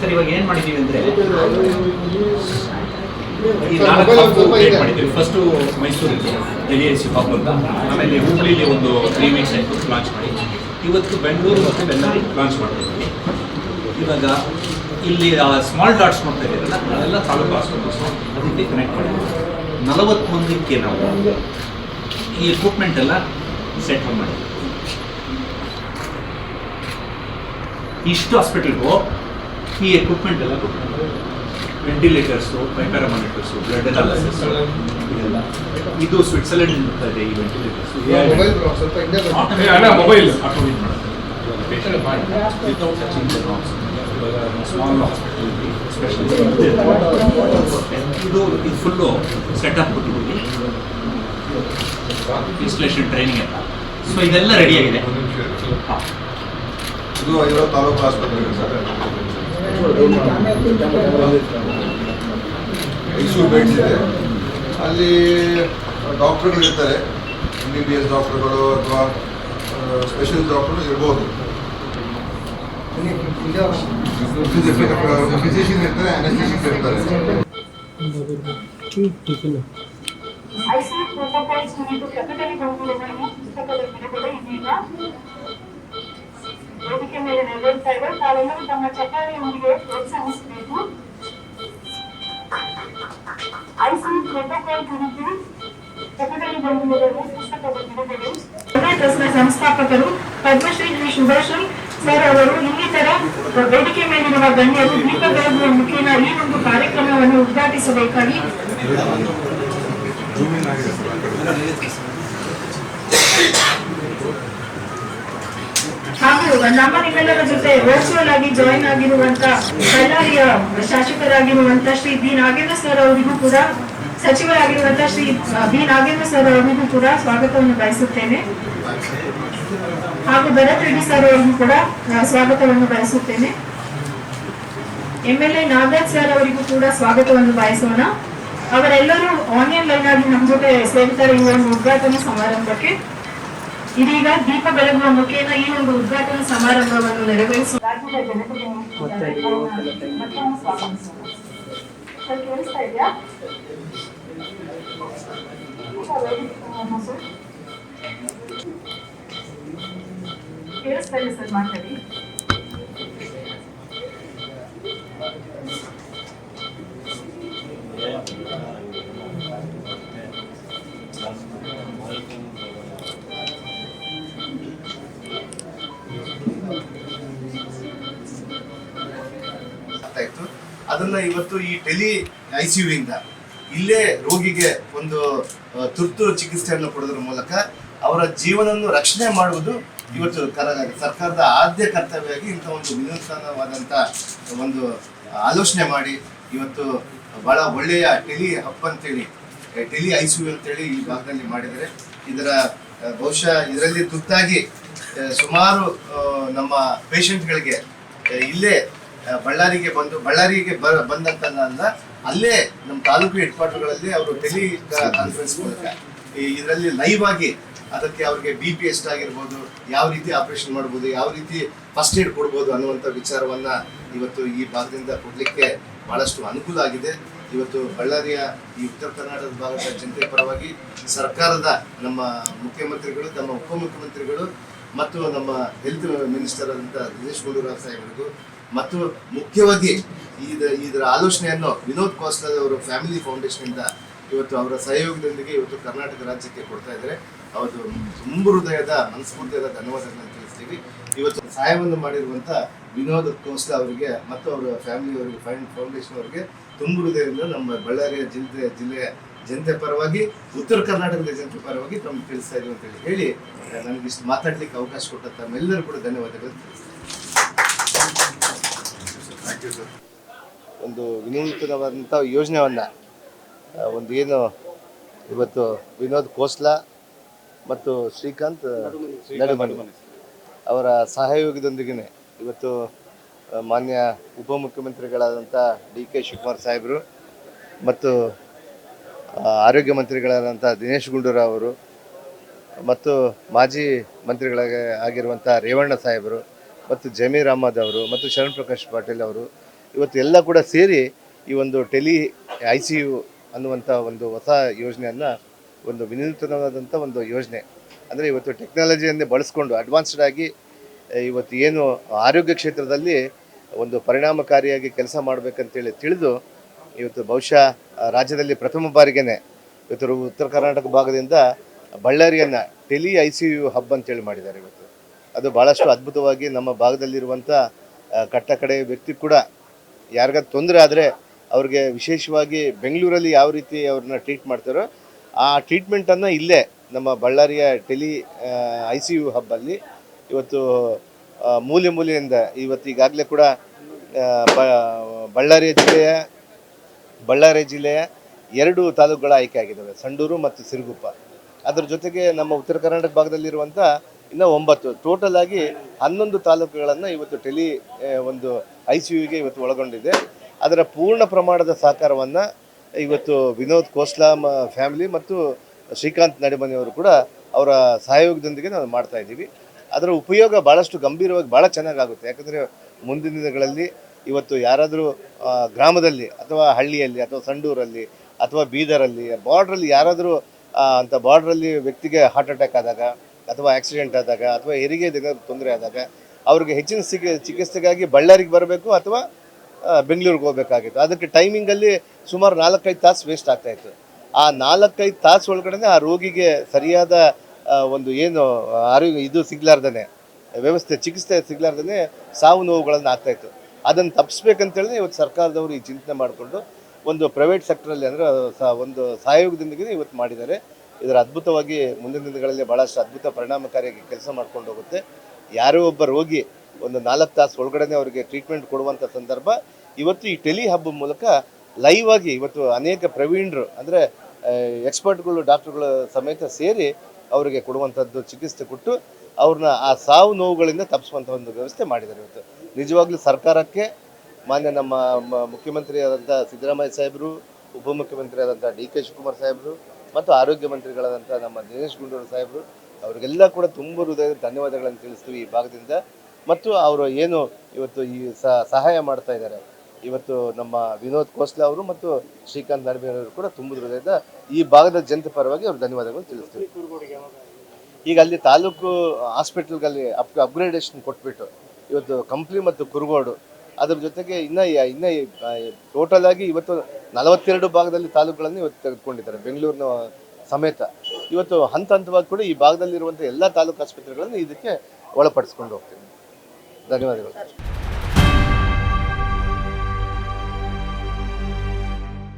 Sir ಇವಾಗ ಏನು ಮಾಡಿದ್ದೀವಿ ಅಂದರೆ? ಈ ನಾಲ್ಕು ಕ್ರಿಯೇಟ್ ಮಾಡಿದ್ದೀವಿ ಫಸ್ಟು ಮೈಸೂರಲ್ಲಿ ಡೆಲ್ಲಿ ಹಬ್ ಅಂತ ಆಮೇಲೆ ಹುಬ್ಳಿಲಿ ಒಂದು ತ್ರೀ ವೀಕ್ಸ್ ಆಯಿತು ಲಾಂಚ್ ಮಾಡಿ. ಇವತ್ತು ಬೆಂಗಳೂರು ಮತ್ತು ಬೆಂಗಳೂರು ಲಾಂಚ್ ಮಾಡ್ತಿದ್ದೀವಿ. ಇವಾಗ ಇಲ್ಲಿ ಸ್ಮಾಲ್ ಡಾಟ್ಸ್ ಮಾಡ್ತಾ ಇದ್ದೀರಲ್ಲ ಅದೆಲ್ಲ ತಾಲೂಕು ಹಾಸ್ಪಿಟಲ್ಸು ಅದಕ್ಕೆ ಕನೆಕ್ಟ್ ಮಾಡಿದ್ದೀವಿ. ನಲವತ್ತೊಂದಕ್ಕೆ ನಾವು ಈ ಎಕ್ವಿಪ್ಮೆಂಟ್ ಎಲ್ಲ ಸೆಟ್ ಮಾಡಿದ್ದೀವಿ. ಇಷ್ಟು ಹಾಸ್ಪಿಟಲ್ಗೂ ಈ ಎಕ್ವಿಪ್ಮೆಂಟ್ ಎಲ್ಲ ವೆಂಟಿಲೇಟರ್ಸು ಪೈಪರ ಮಾನಿಟರ್ಸು ಬ್ಲಡ್ ಅನಾಲಿಸಿಸ್ ಇದೆಲ್ಲ. ಇದು ಸ್ವಿಟ್ಸರ್ಲೆಂಡ್ ಅಂತ ಇದೆ ಈ ventilators mobile set up. Automate small hospital specially ಇದು ಇದು ಫುಲ್ಲು ಸೆಟಪ್ ಕೊಟ್ಟಿದ್ದೀವಿ. ಇನ್ಸ್ಟಲೇಷನ್ ಟ್ರೈನಿಂಗ್ ಎಲ್ಲ. ಸೊ ಇದೆಲ್ಲ ರೆಡಿಯಾಗಿದೆ ಹಾಂ. ಇದು ಇರೋ ತಾಲೂಕು ಆಸ್ಪತ್ರೆ ಐಸು ಬೆಡ್ಸ್ ಅಲ್ಲಿ ಡಾಕ್ಟರ್ಗಳು ಇರ್ತಾರೆ. ಎಂ ಬಿ ಬಿ ಎಸ್ ಡಾಕ್ಟರ್ಗಳು ಅಥವಾ ಸ್ಪೆಷಲ್ ಡಾಕ್ಟರ್ಗಳು ಇರ್ಬೋದು. ಫಿಸಿಷಿಯನ್ ಇರ್ತಾರೆ ಅನಸ್ಟಿಷಿಯನ್ ಇರ್ತಾರೆ. ಪ್ರಕಟಣೆಗಳನ್ನು ಪುಸ್ತಕದ ಇದೀಗ ವೇದಿಕೆ ಮೇಲೆ ನೆರವೇರ್ತಾ ಇದೆ ತಾವೆಲ್ಲರೂ ತಮ್ಮ ಚಪ್ಪಾಳೆಯೊಂದಿಗೆ ಪ್ರೋತ್ಸಾಹಿಸಬೇಕು ಐಸಿಎಫ್ ಪ್ರೋಟೋಕಾಲ್ ಕುರಿತು ಪ್ರಕಟಣೆಗಳನ್ನು ಪುಸ್ತಕದ ಬಿಡುಗಡೆ ಟ್ರಸ್ಟ್ನ ಸಂಸ್ಥಾಪಕರು ಪದ್ಮಶ್ರೀ ಶ್ರೀ ಸರ್ ಅವರು ಇನ್ನಿತರ ಬೇಡಿಕೆ ಮೇಲಿರುವ ಗಣ್ಯರು ದೀಪ ಬೆಳಗುವ ಮುಖೇನ ಈ ಒಂದು ಕಾರ್ಯಕ್ರಮವನ್ನು ಉದ್ಘಾಟಿಸಬೇಕಾಗಿ. ನಮ್ಮ ನಿಮ್ಮೆಲ್ಲರ ಜೊತೆ ವರ್ಚುವಲ್ ಆಗಿ ಜಾಯಿನ್ ಆಗಿರುವಂತ ಬಳ್ಳಾರಿಯ ಶಾಸಕರಾಗಿರುವಂತ ಶ್ರೀ ಬಿ ನಾಗೇಂದ್ರ ಸರ್ ಅವರಿಗೂ ಕೂಡ, ಸಚಿವರಾಗಿರುವಂತ ಶ್ರೀ ಬಿ ನಾಗೇಂದ್ರ ಸರ್ ಅವರಿಗೂ ಕೂಡ ಸ್ವಾಗತವನ್ನು ಬಯಸುತ್ತೇನೆ. ಹಾಗೂ ಭರತ್ ರೆಡ್ಡಿ ಸರ್ ಅವರಿಗೂ ಕೂಡ ಸ್ವಾಗತವನ್ನು ಬಯಸುತ್ತೇನೆ. M L A Nagaraj sir ಅವರಿಗೂ ಕೂಡ ಸ್ವಾಗತವನ್ನು ಬಯಸೋಣ. ಅವರೆಲ್ಲರೂ ಆನ್ಲೈನ್ ಲೈನ್ ಆಗಿ ನಮ್ಮ ಜೊತೆ ಸೇರ್ತಾರೆ ಈ ಒಂದು ಉದ್ಘಾಟನಾ ಸಮಾರಂಭಕ್ಕೆ. ಇದೀಗ ದೀಪ ಬೆಳಗುವ ಮುಖೇನ ಈ ಒಂದು ಉದ್ಘಾಟನಾ ಸಮಾರಂಭವನ್ನು ಸರ್, ಕೇಳಿಸ್ತಾ ಇದೆ ಸರ್ ಮಾತಾಡಿ. ಆಗ್ತಾ ಇತ್ತು ಅದನ್ನ ಇವತ್ತು ಈ ಟೆಲಿ ಐಸಿಯು ಇಂದ ಇಲ್ಲೇ ರೋಗಿಗೆ ಒಂದು ತುರ್ತು ಚಿಕಿತ್ಸೆಯನ್ನು ಕೊಡೋದ್ರ ಮೂಲಕ ಅವರ ಜೀವನವನ್ನು ರಕ್ಷಣೆ ಮಾಡುವುದು ಇವತ್ತು ಕರಗಾಗಿ ಸರ್ಕಾರದ ಆದ್ಯ ಕರ್ತವ್ಯವಾಗಿ ಇಂಥ ಒಂದು ವಿನೂತನವಾದಂಥ ಒಂದು ಆಲೋಚನೆ ಮಾಡಿ ಇವತ್ತು ಬಹಳ ಒಳ್ಳೆಯ ಟೆಲಿ ಹಬ್ ಅಂತೇಳಿ ಟೆಲಿ ಐಸಿಯು ಅಂತೇಳಿ ಈ ಭಾಗದಲ್ಲಿ ಮಾಡಿದರೆ ಇದರ ಬಹುಶಃ ಇದರಲ್ಲಿ ತುರ್ತಾಗಿ ಸುಮಾರು ನಮ್ಮ ಪೇಷಂಟ್ಗಳಿಗೆ ಇಲ್ಲೇ ಬಳ್ಳಾರಿಗೆ ಬಂದು, ಬಳ್ಳಾರಿಗೆ ಬ, ಬಂದಂತ ಅಲ್ಲ ನಮ್ಮ ತಾಲೂಕು ಹೆಡ್ ಕ್ವಾರ್ಟರ್ಗಳಲ್ಲಿ ಅವರು ಟೆಲಿ ಕಾನ್ಫರೆನ್ಸ್ ಮೂಲಕ ಇದರಲ್ಲಿ ಲೈವ್ ಆಗಿ ಅದಕ್ಕೆ ಅವ್ರಿಗೆ ಬಿ ಪಿ ಎಷ್ಟಾಗಿರ್ಬೋದು ಯಾವ ರೀತಿ ಆಪರೇಷನ್ ಮಾಡ್ಬೋದು, ಯಾವ ರೀತಿ ಫಸ್ಟ್ ಏಡ್ ಕೊಡ್ಬೋದು ಅನ್ನುವಂಥ ವಿಚಾರವನ್ನು ಇವತ್ತು ಈ ಭಾಗದಿಂದ ಕೊಡಲಿಕ್ಕೆ ಭಾಳಷ್ಟು ಅನುಕೂಲ ಆಗಿದೆ. ಇವತ್ತು ಬಳ್ಳಾರಿಯ ಈ ಉತ್ತರ ಕರ್ನಾಟಕದ ಭಾಗದ ಜನತೆ ಪರವಾಗಿ ಸರ್ಕಾರದ ನಮ್ಮ ಮುಖ್ಯಮಂತ್ರಿಗಳು, ನಮ್ಮ ಉಪಮುಖ್ಯಮಂತ್ರಿಗಳು ಮತ್ತು ನಮ್ಮ ಹೆಲ್ತ್ ಮಿನಿಸ್ಟರ್ ಆದಂಥ ದಿನೇಶ್ ಗುಂಡೂರಾವ್ ಸಾಹೇಬರಿಗೂ ಮತ್ತು ಮುಖ್ಯವಾಗಿ ಇದ, ಇದರ ಆಲೋಚನೆಯನ್ನು ವಿನೋದ್ ಕೋಸ್ಲರ್ ಅವರ ಫ್ಯಾಮಿಲಿ ಫೌಂಡೇಶನ್ ಇಂದ ಇವತ್ತು ಅವರ ಸಹಯೋಗದೊಂದಿಗೆ ಇವತ್ತು ಕರ್ನಾಟಕ ರಾಜ್ಯಕ್ಕೆ ಕೊಡ್ತಾ ಇದ್ದಾರೆ. ಅವರು ತುಂಬ ಹೃದಯದ, ಮನಸ್ಫೂರ್ತಿಯಾದ ಧನ್ಯವಾದಗಳನ್ನು ತಿಳಿಸ್ತೀವಿ. ಇವತ್ತು ಸಹಾಯವನ್ನು ಮಾಡಿರುವಂತ ವಿನೋದ್ ಕೋಸ್ಲಾ ಅವರಿಗೆ ಮತ್ತು ಅವರ ಫ್ಯಾಮಿಲಿ ಅವರಿಗೆ ಫೈನ್ ಫೌಂಡೇಶನ್ ಅವರಿಗೆ ತುಂಬ ಹೃದಯದಿಂದ ನಮ್ಮ ಬಳ್ಳಾರಿಯ ಜಿಲ್ಲೆ, ಜಿಲ್ಲೆಯ ಜನತೆ ಪರವಾಗಿ, ಉತ್ತರ ಕರ್ನಾಟಕದ ಜನತೆ ಪರವಾಗಿ ತಮ್ಗೆ ತಿಳಿಸ್ತಾ ಇದ್ದೀವಿ ಅಂತ ಹೇಳಿ, ನನಗೆ ಇಷ್ಟು ಮಾತಾಡ್ಲಿಕ್ಕೆ ಅವಕಾಶ ಕೊಟ್ಟ ತಮ್ಮೆಲ್ಲರೂ ಕೂಡ ಧನ್ಯವಾದಗಳು ಒಂದು ವಿನೂತನವಾದಂಥ ಯೋಜನೆಯನ್ನು ಒಂದು ಏನು ಇವತ್ತು ವಿನೋದ್ ಕೋಸ್ಲಾ ಮತ್ತು ಶ್ರೀಕಾಂತ್ ನಡುಮನಿ ಅವರ ಸಹಯೋಗದೊಂದಿಗೆ ಇವತ್ತು ಮಾನ್ಯ ಉಪಮುಖ್ಯಮಂತ್ರಿಗಳಾದಂಥ ಡಿ ಕೆ ಶಿವಕುಮಾರ್ ಸಾಹೇಬರು ಮತ್ತು ಆರೋಗ್ಯ ಮಂತ್ರಿಗಳಾದಂಥ ದಿನೇಶ್ ಗುಂಡೂರಾವ್ ಅವರು ಮತ್ತು ಮಾಜಿ ಮಂತ್ರಿಗಳಾಗಿ ಆಗಿರುವಂಥ ರೇವಣ್ಣ ಸಾಹೇಬರು ಮತ್ತು ಜಮೀರ್ ಅಹಮದ್ ಅವರು ಮತ್ತು ಶರಣ್ ಪ್ರಕಾಶ್ ಪಾಟೀಲ್ ಅವರು ಇವತ್ತು ಎಲ್ಲ ಕೂಡ ಸೇರಿ ಈ ಒಂದು ಟೆಲಿ ಐ ಸಿ ಯು ಅನ್ನುವಂಥ ಒಂದು ಹೊಸ ಯೋಜನೆಯನ್ನು ಒಂದು ವಿನೂತನವಾದಂಥ ಒಂದು ಯೋಜನೆ. ಅಂದರೆ ಇವತ್ತು ಟೆಕ್ನಾಲಜಿಯನ್ನೇ ಬಳಸ್ಕೊಂಡು ಅಡ್ವಾನ್ಸ್ಡ್ ಆಗಿ ಇವತ್ತು ಏನು ಆರೋಗ್ಯ ಕ್ಷೇತ್ರದಲ್ಲಿ ಒಂದು ಪರಿಣಾಮಕಾರಿಯಾಗಿ ಕೆಲಸ ಮಾಡಬೇಕಂತೇಳಿ ತಿಳಿದು, ಇವತ್ತು ಬಹುಶಃ ರಾಜ್ಯದಲ್ಲಿ ಪ್ರಥಮ ಬಾರಿಗೇನೆ ಇವತ್ತು ಉತ್ತರ ಕರ್ನಾಟಕ ಭಾಗದಿಂದ ಬಳ್ಳಾರಿಯನ್ನು tele I C U hub ಅಂತೇಳಿ ಮಾಡಿದ್ದಾರೆ ಇವತ್ತು. ಅದು ಭಾಳಷ್ಟು ಅದ್ಭುತವಾಗಿ ನಮ್ಮ ಭಾಗದಲ್ಲಿರುವಂಥ ಕಟ್ಟ ಕಡೆ ವ್ಯಕ್ತಿ ಕೂಡ ಯಾರಿಗಾದ ತೊಂದರೆ ಆದರೆ ಅವ್ರಿಗೆ ವಿಶೇಷವಾಗಿ ಬೆಂಗಳೂರಲ್ಲಿ ಯಾವ ರೀತಿ ಅವ್ರನ್ನ ಟ್ರೀಟ್ ಮಾಡ್ತಾರೋ, ಆ ಟ್ರೀಟ್ಮೆಂಟನ್ನು ಇಲ್ಲೇ ನಮ್ಮ ಬಳ್ಳಾರಿಯ ಟೆಲಿ ಐ ಸಿ ಯು ಹಬ್ಬಲ್ಲಿ ಇವತ್ತು ಮೂಲೆ ಮೂಲೆಯಿಂದ ಇವತ್ತು ಈಗಾಗಲೇ ಕೂಡ ಬಳ್ಳಾರಿಯ ಜಿಲ್ಲೆಯ, ಬಳ್ಳಾರಿ ಜಿಲ್ಲೆಯ ಎರಡು ತಾಲೂಕುಗಳ ಆಯ್ಕೆ ಆಗಿದ್ದಾವೆ, ಸಂಡೂರು ಮತ್ತು ಸಿರುಗುಪ್ಪ. ಅದರ ಜೊತೆಗೆ ನಮ್ಮ ಉತ್ತರ ಕರ್ನಾಟಕ ಭಾಗದಲ್ಲಿರುವಂಥ ಇನ್ನು ಒಂಬತ್ತು. ಟೋಟಲ್ ಆಗಿ ಹನ್ನೊಂದು ತಾಲೂಕುಗಳನ್ನು ಇವತ್ತು ಟೆಲಿ ಒಂದು ಐ ಸಿ ಯುಗೆ ಇವತ್ತು ಒಳಗೊಂಡಿದೆ. ಅದರ ಪೂರ್ಣ ಪ್ರಮಾಣದ ಸಹಕಾರವನ್ನು ಇವತ್ತು ವಿನೋದ್ ಕೋಸ್ಲಾಮ್ ಫ್ಯಾಮಿಲಿ ಮತ್ತು ಶ್ರೀಕಾಂತ್ ನಡಿಮನಿಯವರು ಕೂಡ ಅವರ ಸಹಯೋಗದೊಂದಿಗೆ ನಾವು ಮಾಡ್ತಾ ಇದ್ದೀವಿ. ಅದರ ಉಪಯೋಗ ಭಾಳಷ್ಟು ಗಂಭೀರವಾಗಿ ಭಾಳ ಚೆನ್ನಾಗಾಗುತ್ತೆ. ಯಾಕಂದರೆ ಮುಂದಿನ ದಿನಗಳಲ್ಲಿ ಇವತ್ತು ಯಾರಾದರೂ ಗ್ರಾಮದಲ್ಲಿ ಅಥವಾ ಹಳ್ಳಿಯಲ್ಲಿ ಅಥವಾ ಸಂಡೂರಲ್ಲಿ ಅಥವಾ ಬೀದರಲ್ಲಿ ಬಾರ್ಡ್ರಲ್ಲಿ ಯಾರಾದರೂ ಅಂಥ ಬಾರ್ಡ್ರಲ್ಲಿ ವ್ಯಕ್ತಿಗೆ ಹಾರ್ಟ್ ಅಟ್ಯಾಕ್ ಆದಾಗ ಅಥವಾ ಆಕ್ಸಿಡೆಂಟ್ ಆದಾಗ ಅಥವಾ ಹೆರಿಗೆ ತೊಂದರೆ ಆದಾಗ ಅವ್ರಿಗೆ ಹೆಚ್ಚಿನ ಚಿಕಿ ಚಿಕಿತ್ಸೆಗಾಗಿ ಬಳ್ಳಾರಿಗೆ ಬರಬೇಕು ಅಥವಾ ಬೆಂಗಳೂರಿಗೆ ಹೋಗಬೇಕಾಗಿತ್ತು. ಅದಕ್ಕೆ ಟೈಮಿಂಗಲ್ಲಿ ಸುಮಾರು ನಾಲ್ಕೈದು ತಾಸು ವೇಸ್ಟ್ ಆಗ್ತಾ ಇತ್ತು. ಆ ನಾಲ್ಕೈದು ತಾಸು ಒಳಗಡೆ ಆ ರೋಗಿಗೆ ಸರಿಯಾದ ಒಂದು ಏನು ಆರೋಗ್ಯ ಇದು ಸಿಗ್ಲಾರ್ದೇ ವ್ಯವಸ್ಥೆ, ಚಿಕಿತ್ಸೆ ಸಿಗ್ಲಾರ್ದೇ ಸಾವು ನೋವುಗಳನ್ನು ಆಗ್ತಾ ಇತ್ತು. ಅದನ್ನು ತಪ್ಪಿಸ್ಬೇಕಂತೇಳಿ ಇವತ್ತು ಸರ್ಕಾರದವರು ಈ ಚಿಂತನೆ ಮಾಡಿಕೊಂಡು ಒಂದು ಪ್ರೈವೇಟ್ ಸೆಕ್ಟರಲ್ಲಿ ಅಂದರೆ ಒಂದು ಸಹಯೋಗದೊಂದಿಗೆ ಇವತ್ತು ಮಾಡಿದ್ದಾರೆ. ಇದರ ಅದ್ಭುತವಾಗಿ ಮುಂದಿನ ದಿನಗಳಲ್ಲಿ ಭಾಳಷ್ಟು ಅದ್ಭುತ ಪರಿಣಾಮಕಾರಿಯಾಗಿ ಕೆಲಸ ಮಾಡ್ಕೊಂಡು ಹೋಗುತ್ತೆ. ಯಾರೋ ಒಬ್ಬ ರೋಗಿ ಒಂದು ನಾಲ್ಕು ತಾಸು ಒಳಗಡೆ ಅವರಿಗೆ ಟ್ರೀಟ್ಮೆಂಟ್ ಕೊಡುವಂಥ ಸಂದರ್ಭ, ಇವತ್ತು ಈ ಟೆಲಿ ಹಬ್ ಮೂಲಕ ಲೈವ್ ಆಗಿ ಇವತ್ತು ಅನೇಕ ಪ್ರವೀಣರು ಅಂದರೆ ಎಕ್ಸ್ಪರ್ಟ್ಗಳು ಡಾಕ್ಟರ್ಗಳು ಸಮೇತ ಸೇರಿ ಅವರಿಗೆ ಕೊಡುವಂಥದ್ದು ಚಿಕಿತ್ಸೆ ಕೊಟ್ಟು ಅವ್ರನ್ನ ಆ ಸಾವು ನೋವುಗಳಿಂದ ತಪ್ಪಿಸುವಂಥ ಒಂದು ವ್ಯವಸ್ಥೆ ಮಾಡಿದ್ದಾರೆ ಇವತ್ತು. ನಿಜವಾಗ್ಲೂ ಸರ್ಕಾರಕ್ಕೆ ಮಾನ್ಯ ನಮ್ಮ ಮುಖ್ಯಮಂತ್ರಿಯಾದಂಥ ಸಿದ್ದರಾಮಯ್ಯ ಸಾಹೇಬರು ಉಪಮುಖ್ಯಮಂತ್ರಿಯಾದಂಥ ಡಿ ಕೆ ಶಿವಕುಮಾರ್ ಸಾಹೇಬರು ಮತ್ತು ಆರೋಗ್ಯ ಮಂತ್ರಿಗಳಾದಂಥ ನಮ್ಮ ದಿನೇಶ್ ಗುಂಡೂರು ಸಾಹೇಬರು, ಅವರಿಗೆಲ್ಲ ಕೂಡ ತುಂಬ ಹೃದಯದ ಧನ್ಯವಾದಗಳನ್ನು ತಿಳಿಸ್ತೀವಿ ಈ ಭಾಗದಿಂದ. ಮತ್ತು ಅವರು ಏನು ಇವತ್ತು ಈ ಸಹಾಯ ಮಾಡ್ತಾ ಇದ್ದಾರೆ, ಇವತ್ತು ನಮ್ಮ ವಿನೋದ್ ಕೋಸ್ಲಾ ಅವರು ಮತ್ತು ಶ್ರೀಕಾಂತ್ ಅವರು ಕೂಡ ತುಂಬ ಹೃದಯದ ಈ ಭಾಗದ ಜನತೆ ಪರವಾಗಿ ಅವ್ರು ಧನ್ಯವಾದಗಳು ತಿಳಿಸ್ತೀವಿ. ಈಗ ಅಲ್ಲಿ ತಾಲೂಕು ಹಾಸ್ಪಿಟಲ್ಗಲ್ಲಿ ಅಪ್ ಅಪ್ಗ್ರೇಡೇಷನ್ ಕೊಟ್ಬಿಟ್ಟು ಇವತ್ತು ಕಂಪ್ಲಿ ಮತ್ತು ಕುರುಗೋಡು ಅದ್ರ ಜೊತೆಗೆ ಇನ್ನ ಇನ್ನ ಟೋಟಲ್ ಆಗಿ ಇವತ್ತು ನಲವತ್ತೆರಡು ಭಾಗದಲ್ಲಿ ತಾಲೂಕುಗಳನ್ನು ಇವತ್ತು ತೆಗೆದುಕೊಂಡಿದ್ದಾರೆ. ಬೆಂಗಳೂರಿನ ಸಮೇತ. ಇವತ್ತು ಹಂತ ಹಂತವಾಗಿ ಕೂಡ ಈ ಭಾಗದಲ್ಲಿರುವಂಥ ಎಲ್ಲ ತಾಲೂಕು ಆಸ್ಪತ್ರೆಗಳನ್ನು ಇದಕ್ಕೆ ಒಳಪಡಿಸ್ಕೊಂಡು ಹೋಗ್ತೀವಿ. ಧನ್ಯವಾದಗಳು.